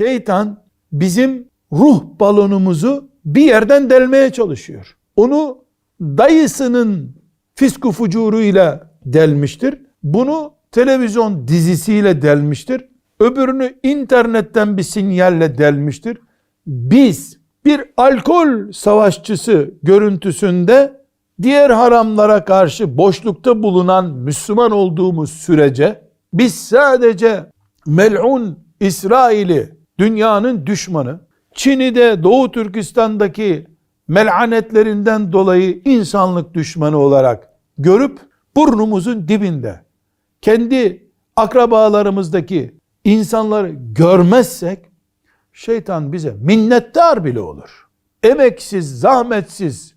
şeytan bizim ruh balonumuzu bir yerden delmeye çalışıyor. Onu dayısının fisku fucuruyla delmiştir. Bunu televizyon dizisiyle delmiştir. Öbürünü internetten bir sinyalle delmiştir. Biz bir alkol savaşçısı görüntüsünde diğer haramlara karşı boşlukta bulunan Müslüman olduğumuz sürece biz sadece mel'un İsrail'i dünyanın düşmanı, Çin'i de Doğu Türkistan'daki melanetlerinden dolayı insanlık düşmanı olarak görüp burnumuzun dibinde kendi akrabalarımızdaki insanları görmezsek şeytan bize minnettar bile olur. Emeksiz, zahmetsiz,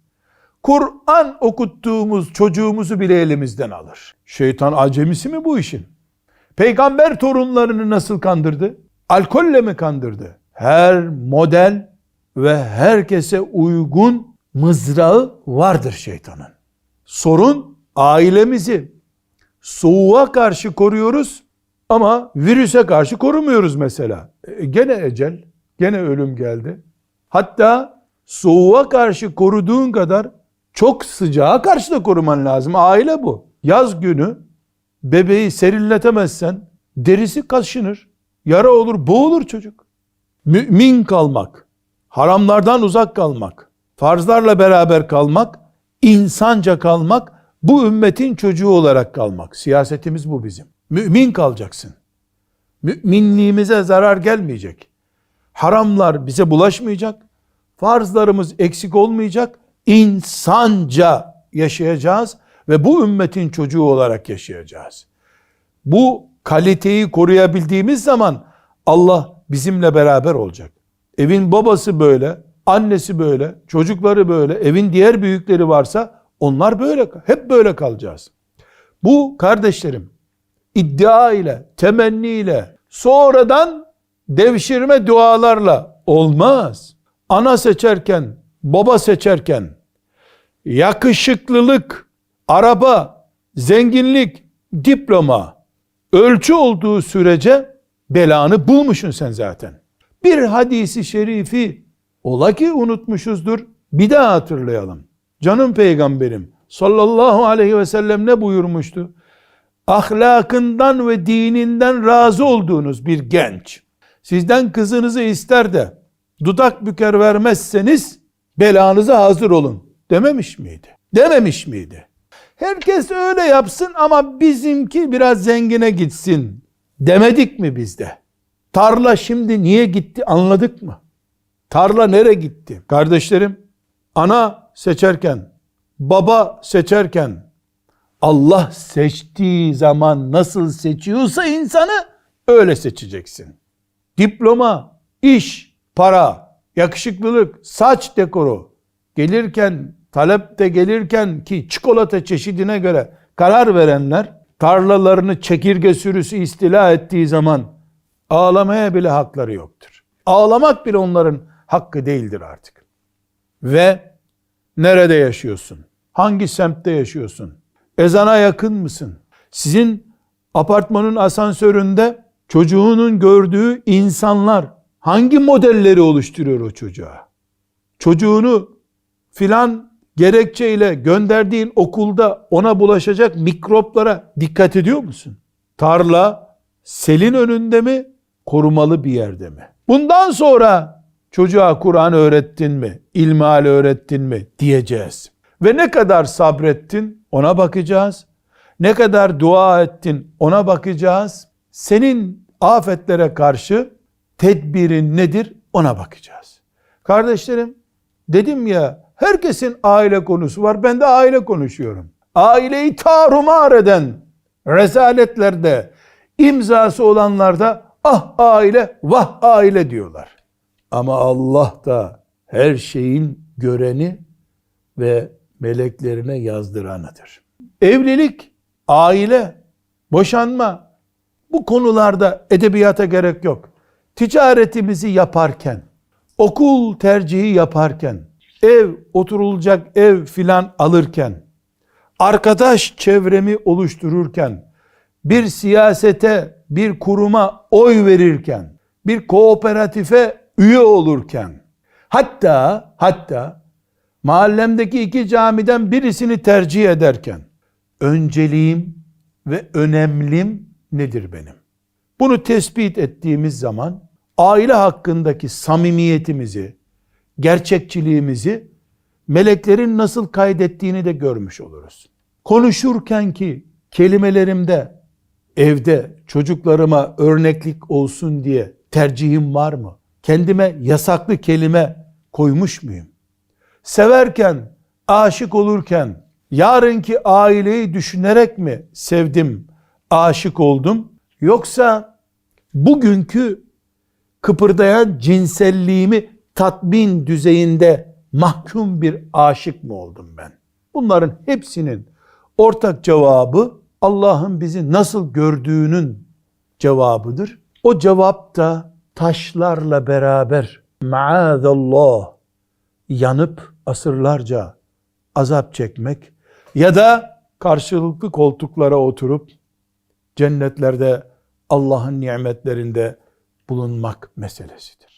Kur'an okuttuğumuz çocuğumuzu bile elimizden alır. Şeytan acemisi mi bu işin? Peygamber torunlarını nasıl kandırdı? Alkolle mi kandırdı? Her model ve herkese uygun mızrağı vardır şeytanın. Sorun ailemizi soğuğa karşı koruyoruz ama virüse karşı korumuyoruz mesela. E, gene ecel, gene ölüm geldi. Hatta soğuğa karşı koruduğun kadar çok sıcağa karşı da koruman lazım. Aile bu. Yaz günü bebeği serinletemezsen derisi kaşınır. Yara olur, boğulur çocuk. Mümin kalmak, haramlardan uzak kalmak, farzlarla beraber kalmak, insanca kalmak, bu ümmetin çocuğu olarak kalmak. Siyasetimiz bu bizim. Mümin kalacaksın. Müminliğimize zarar gelmeyecek. Haramlar bize bulaşmayacak. Farzlarımız eksik olmayacak. İnsanca yaşayacağız ve bu ümmetin çocuğu olarak yaşayacağız. Bu kaliteyi koruyabildiğimiz zaman Allah bizimle beraber olacak. Evin babası böyle, annesi böyle, çocukları böyle, evin diğer büyükleri varsa onlar böyle, hep böyle kalacağız. Bu kardeşlerim iddia ile, temenni ile, sonradan devşirme dualarla olmaz. Ana seçerken, baba seçerken, yakışıklılık, araba, zenginlik, diploma, ölçü olduğu sürece belanı bulmuşsun sen zaten. Bir hadisi şerifi ola ki unutmuşuzdur. Bir daha hatırlayalım. Canım peygamberim sallallahu aleyhi ve sellem ne buyurmuştu? Ahlakından ve dininden razı olduğunuz bir genç sizden kızınızı ister de dudak büker vermezseniz belanıza hazır olun dememiş miydi? Dememiş miydi? Herkes öyle yapsın ama bizimki biraz zengine gitsin demedik mi bizde? Tarla şimdi niye gitti anladık mı? Tarla nere gitti? Kardeşlerim, ana seçerken, baba seçerken, Allah seçtiği zaman nasıl seçiyorsa insanı öyle seçeceksin. Diploma, iş, para, yakışıklılık, saç dekoru gelirken, talepte gelirken ki çikolata çeşidine göre karar verenler tarlalarını çekirge sürüsü istila ettiği zaman ağlamaya bile hakları yoktur. Ağlamak bile onların hakkı değildir artık. Ve nerede yaşıyorsun? Hangi semtte yaşıyorsun? Ezana yakın mısın? Sizin apartmanın asansöründe çocuğunun gördüğü insanlar hangi modelleri oluşturuyor o çocuğa? Çocuğunu filan gerekçeyle gönderdiğin okulda ona bulaşacak mikroplara dikkat ediyor musun? Tarla selin önünde mi, korumalı bir yerde mi? Bundan sonra çocuğa Kur'an öğrettin mi, ilmihal öğrettin mi diyeceğiz. Ve ne kadar sabrettin ona bakacağız. Ne kadar dua ettin ona bakacağız. Senin afetlere karşı tedbirin nedir ona bakacağız. Kardeşlerim dedim ya herkesin aile konusu var ben de aile konuşuyorum. Aileyi tarumar eden rezaletlerde imzası olanlarda ah aile vah aile diyorlar. Ama Allah da her şeyin göreni ve meleklerine yazdıranıdır. Evlilik, aile, boşanma bu konularda edebiyata gerek yok. Ticaretimizi yaparken, okul tercihi yaparken, ev, oturulacak ev filan alırken, arkadaş çevremi oluştururken, bir siyasete, bir kuruma oy verirken, bir kooperatife üye olurken hatta hatta mahallemdeki iki camiden birisini tercih ederken önceliğim ve önemlim nedir benim? Bunu tespit ettiğimiz zaman aile hakkındaki samimiyetimizi, gerçekçiliğimizi meleklerin nasıl kaydettiğini de görmüş oluruz. Konuşurken ki kelimelerimde evde çocuklarıma örneklik olsun diye tercihim var mı? Kendime yasaklı kelime koymuş muyum? Severken, aşık olurken yarınki aileyi düşünerek mi sevdim, aşık oldum? Yoksa bugünkü kıpırdayan cinselliğimi tatmin düzeyinde mahkum bir aşık mı oldum ben? Bunların hepsinin ortak cevabı Allah'ın bizi nasıl gördüğünün cevabıdır. O cevap da taşlarla beraber maazallah yanıp asırlarca azap çekmek ya da karşılıklı koltuklara oturup cennetlerde Allah'ın nimetlerinde bulunmak meselesidir.